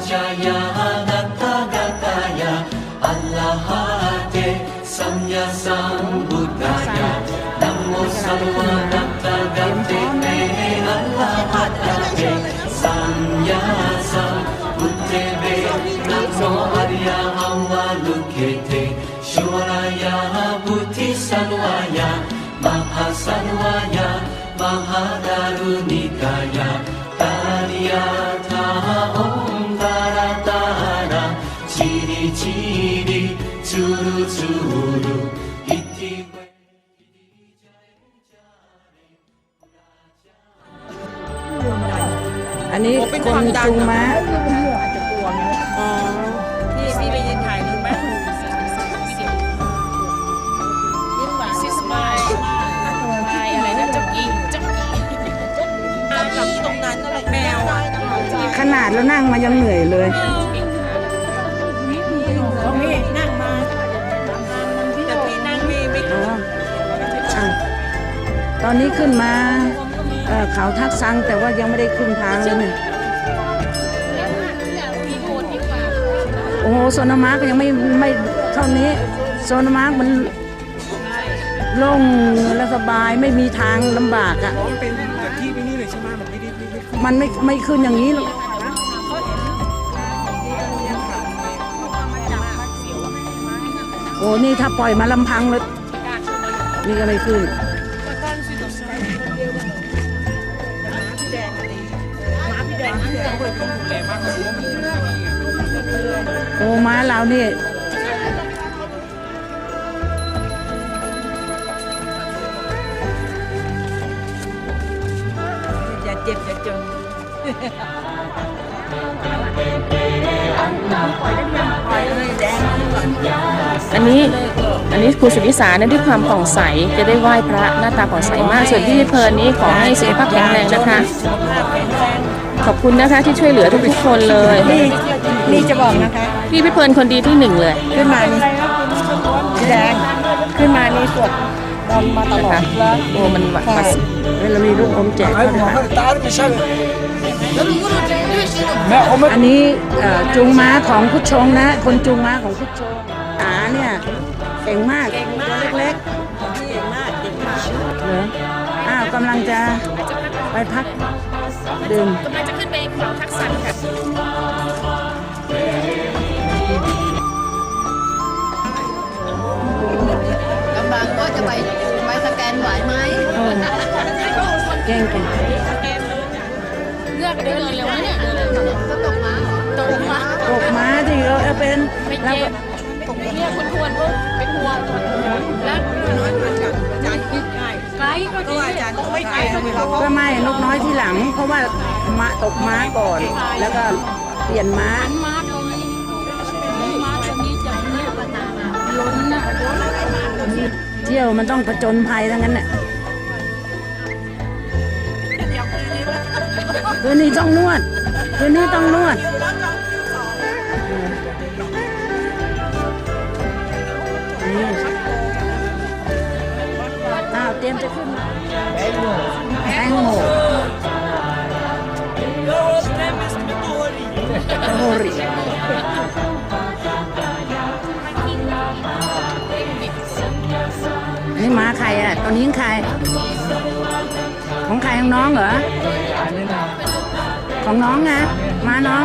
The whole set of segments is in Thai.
Jaya. Chiri chiri churu churu iti อันนี้เป็นคความนดันจูงม้าอ๋อพี่พี่ไปยืนถ่ายรูปไหมซิสมายอะไรนะจ๊อกกี้จ๊อกกี้ตามกับตรงนั้นอะไรแมวอะขนาดแล้วนั่งมายังเหนื่อยเลยต ตอนนี้ขึ้นมาเขาทักซังแต่ว่ายังไม่ได้ขึ้นทางเลยเนี่ยโอ้โหโซนามาร์กยังไม่ไม่เท่านี้โซนามาร์กมันโล่งและสบายไม่มีทางลำบากอะมันเป็นแบบที่ม่นี่เลยใช่ไหมมันไม่ได้ไม่ขึ้นมันไม่ไม่ขึ้นอย่างนี้หรอกโอ้นี่ถ้าปล่อยมาลำพังเลยนี่ก็ไม่ขึ้น โอ้ม้าเรานี่อย่าเจ็บอย่าจนอันนี้ อันนี้ครูสุนิสาเนี่ยด้วยความผ่องใสจะได้ไหว้พระหน้าตาป่องใสมาก ส่วนพี่เพลินนี้ขอให้สุขภาพแข็งแรงนะคะ ขอบคุณนะคะที่ช่วยเหลือทุกคนเลยนี่นี่จะบอกนะคะ พี่พี่เพลินคนดีที่หนึ่งเลย ขึ้นมานี่แดงขึ้นมานี่สวดดำมาตลอดแล้วโอ้มันหวานเรามีลูกอมแจกอันนี้จุงม้าของพุชชงนะ คนจุงม้าของพุชชงอาเนี่ย เก่งมากตัวเล็กเก่งมากเก่งมากๆเหรออ้าวกำลังจะไปพักดื่มกำลังจะขึ้นไปเขาทักษะค่ะกำลังก็จะไปไปสแกนไหวไหมโอ้เก่งเก่งเลือกเดินเร็วๆเนี่ยก็ตกมาตกมาตกม้าที่เราเอาเป็นไม่เราเจ็บเนี่ยคุณทวนพวกเป็นห่วงแล้วน้อยมาจากอาจารย์ยึดง่ายไกด์ก็ดีอาจารย์ต้องไม่ไกลเราก็ไม่นกน้อยที่หลัง เพราะว่ามาตกม้าก่อน แล้วก็เปลี่ยนม้าม้าตัวนี้ม้าตัวนี้จะเนี่ยล้นนะเที่ยวมันต้องผจญภัยทั้งนั้นแหละคืนนี้ต้องนวดคืนนี้ต้องนวด อ้าวเตรียมจะขึ้นมาแตงโมโฮรินี่มาใครอะตอนนี้ใคร ของใครของน้องเหรอ ของน้องไงม้าน้อง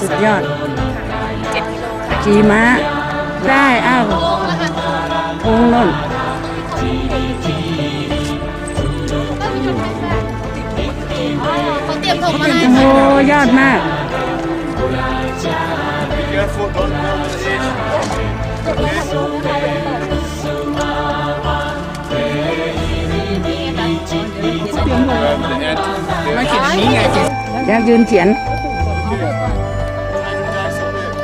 สุดยอด ขี่ม้า ได้อ้าวพงนนเขาเตรียมถงมาให้โอ้โหยอดมากเยากยืนเขียน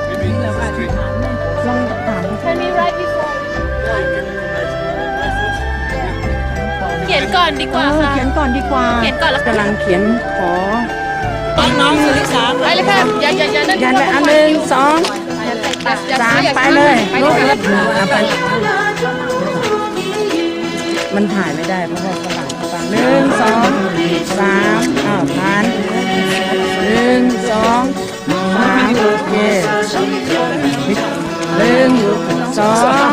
Maybe in the street. เขียนก่อนดีกว่าค่ะ เขียนก่อนดีกว่าเขียนก่อนแล้วกำลังเขียนขอน้องสุริสาไปเลยค่ะอย่าอย่าอย่านั่นยันไปอันหนึ่งสองสามไปเลยลูกเอาไปมันถ่ายไม่ได้เพราะว่าฝรั่งเขาฟังหนึ่ง สามอ้าวพันหนึ่งสองสามโอเคหนึ่งสอง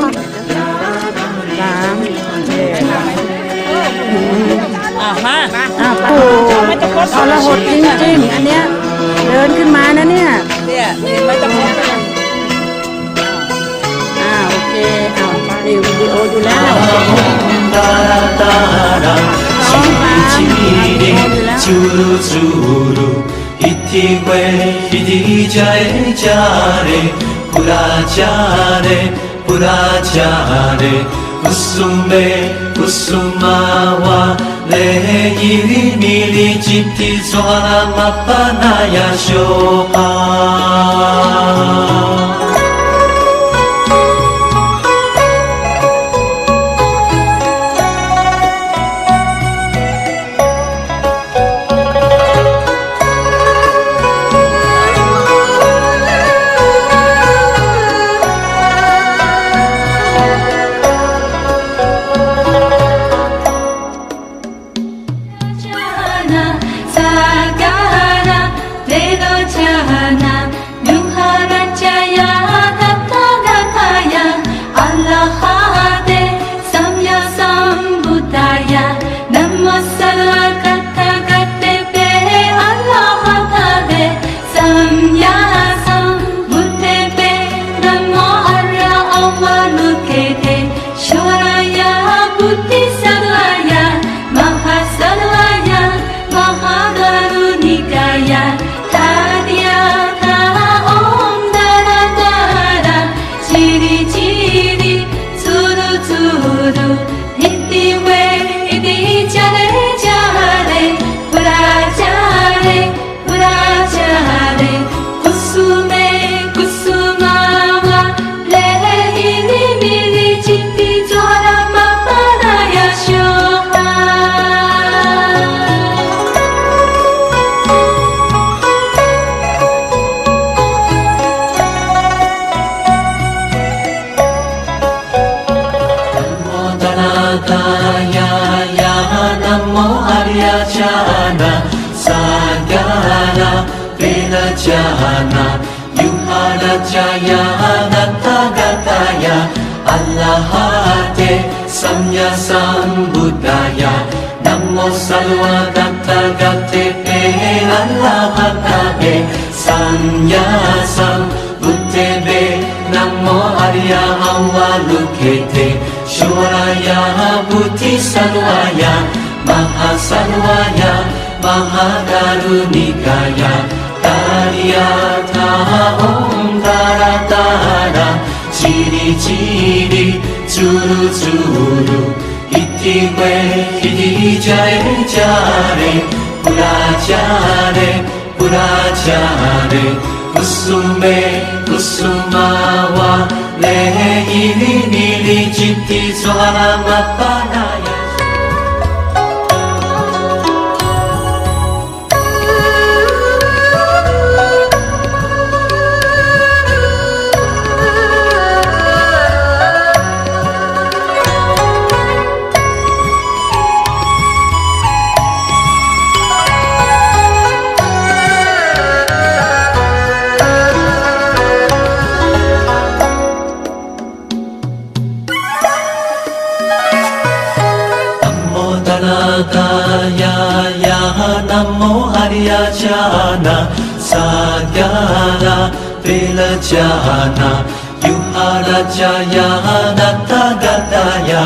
สามโอเคอ้ามาอ้าวปูเอาละหดจริงๆอันเนี้ยเดินขึ้นมานะเนี่ยเนี่ยไม่ต้องอ่าโอเคอ้าวรีวิดีโอดูแล้ว 지리지리 주루 주루 이티괴 히디자에 자레 부라자레 부라자레 웃음에 웃음마와 레이리 미리 집티 소하나 마빠나야 쇼하 Samya Sambuddhaya Namo Sarvadatta Gate Pe Allahabhabe Samya Sambuddhebe Namo Arya Avalukete Shuraya Bhuti Sarvaya Maha Sarvaya Maha Karunikaya Karyatha Om Tara Tara Chiri Chiri 주루 주루 이기회 이기자의 자래 부라자래 부라자래 웃음에 웃음아와 내 이리 미리 짓기 소하나 마빠나야. ya ya namo arya jana sagala pila jana yuhara jaya anatta gataya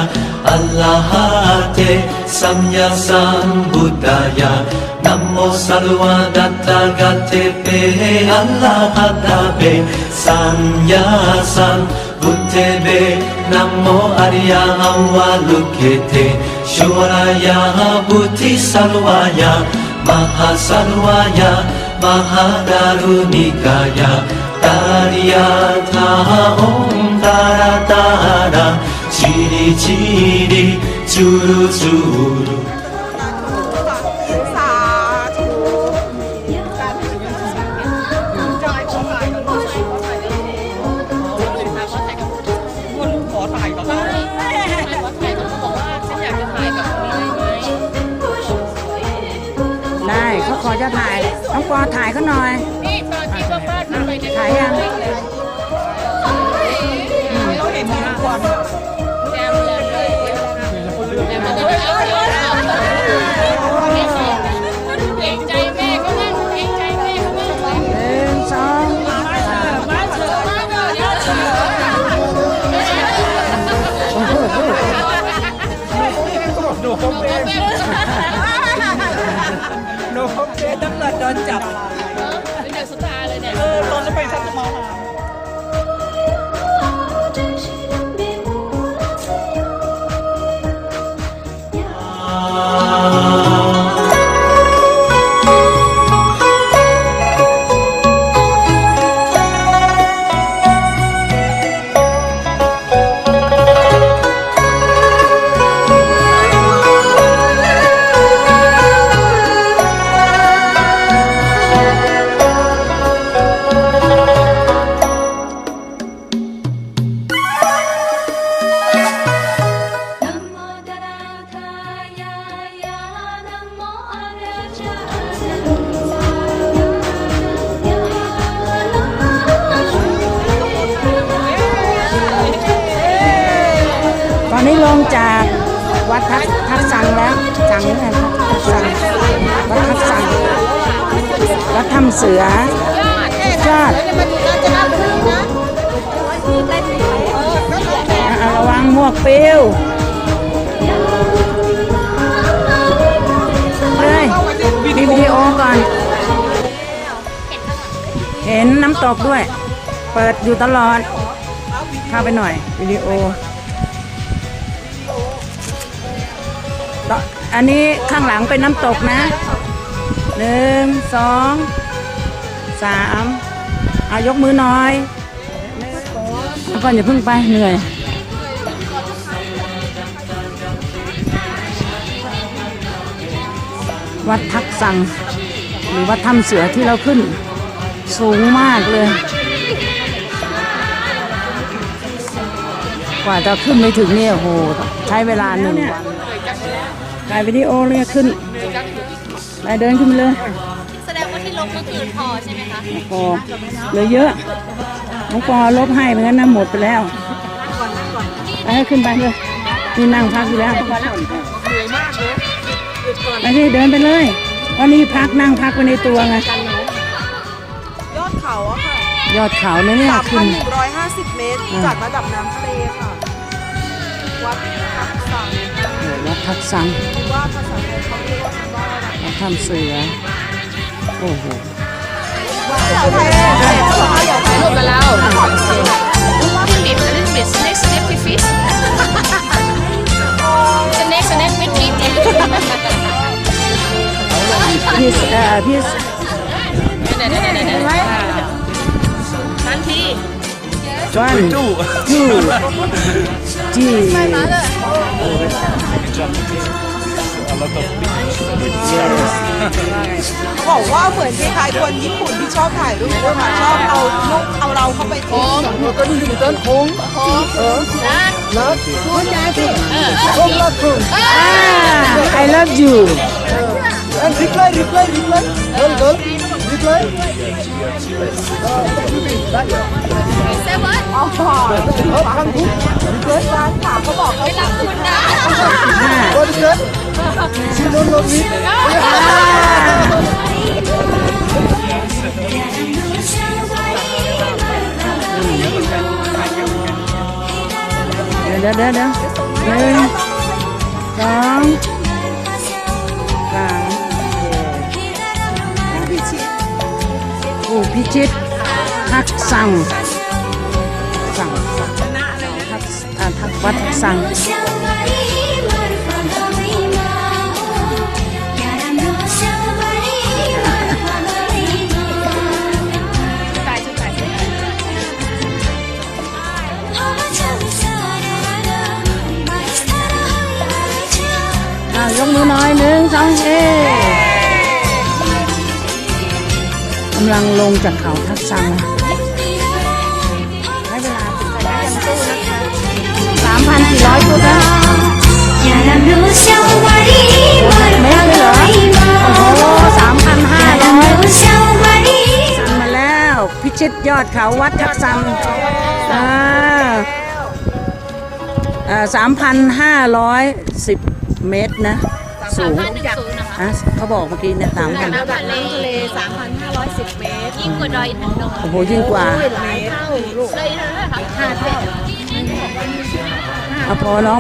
allahate samya sambudaya namo sarvadatta gate pe allahata be samya sam buddhe be namo arya avalukete Shivaya Buddhi Sarvaya Maha Sarvaya Maha Darunikaya Tariya Taha Om Tara Tara Chiri Chiri Churu Churu ขอจะถ่ายน้องปอถ่ายเขาหน่อย นี่ตอนที่ป้าๆทำไปเนี่ยถ่ายยัง เราเห็นทุกวันแกมเลยแกมเลยเกรงใจแม่ก็บ้างเกรงใจแม่ก็บ้าง หนึ่งสองมาเถอะมาเถอะเดี๋ยวเถอะโนคอมเพลนโนคอม เพลนตำร เสือยอดอะระวังหมวกปิวเลยมีวิดีโอก่อน เห็นน้ำตกด้วย เปิดอยู่ตลอด เข้าไปหน่อย วิดีโอต่ออันนี้ข้างหลังเป็นน้ำตกนะหนึ่งสอง สามเอายกมือหน่อยแล้วก่อนอย่าเพิ่งไปเหนื่อยวัดทักสัง หรือวัดถ้ำเสือที่เราขึ้น สูงมากเลย กว่าจะขึ้นไปถึงเนี่ยโอ้โหใช้เวลาหนึ่งวันถ่ายวิดีโอเลยขึ้นไปเดินขึ้นไปเลยแสดงว่าที่ล บเมื่อคืนพอใช่ไหมคะน้องปอเหลือเยอะน้องปอลบให้เหมือนกันนะหมดไปแล้วไปให้ขึ้นไปเลยนี่นั่งพักอยู่แล้วไปที่เดินไปเลยวันนี้พักนั่งพักไปในตัวไงยอดเขาอะค่ะยอดเขาเนี่ยเนี่ยขึ้น3,150 เมตร จากระดับน้ำทะเลค่ะ วัดทับสังวัดทักสังหรือว่าภาษาไทยเขาเรียกว่าว่าอะไรวัดถ้ำเสือ โอ้โหภาษาไทยเขาบอกว่าอย่าถ่ายรูปกับเรา Philip a little bit next step with fish the next next with meat พี่ เอ่อพี่ทันที one two three บอกว่าเหมือนคล้ายๆคนญี่ปุ่นที่ชอบถ่ายรูปด้วยค่ะชอบเอาลูกเอาเราเข้าไปโค้งต้นหินต้นโค้งโค้งเออ ah I love you replay replay replay girl girl replay say what อ๋อทางทุก replay ร้านถามเขาบอกเขาไม่รับคุณนะ What is that? She don't love me. เดี๋ยวเดี๋ยวเดี๋ยวเดี๋ยวหนึ่งสองสามโอเค อพิจิตทักสังสังทักทักวัดทักสังยกมือหน่อยหนึ่งสองเอ๊ำลังลงจากเขาทักสั่งใช้เวลาสามพันสี่ร้อยฟุตนะ Yaram no syawari เมตรเลยเหรอ โอ้โหสามพันห้าร้อย no syawari สั่งมาแล้ว พิชิตยอดเขาวัดทักสั่งอ่าสามพันห้าร้อยสิบเมตรนะ สูง อะเขาบอกเมื่อกี้เนี่ยสามพันระดับน้ำทะเล3,510 เมตรยิ่งกว่าดอยอินทนนท์โอ้โหยิ่งกว่าหลายเท่าลูกเลยนะคะห้าเท่าเอาพอน้อง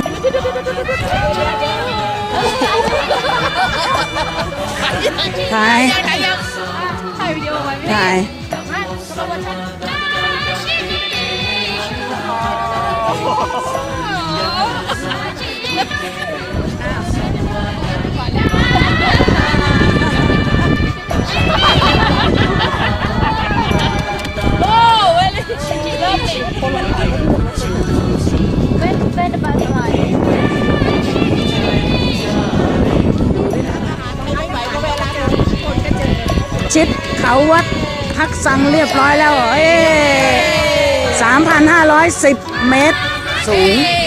ถ่ายถ่ายยังถ่ายวิดีโอไว้ถ่ายโอ้ ชิดเขาวัดทักสังเรียบร้อยแล้วเหรอเอ้สามพันห้าร้อยสิบเมตร สูง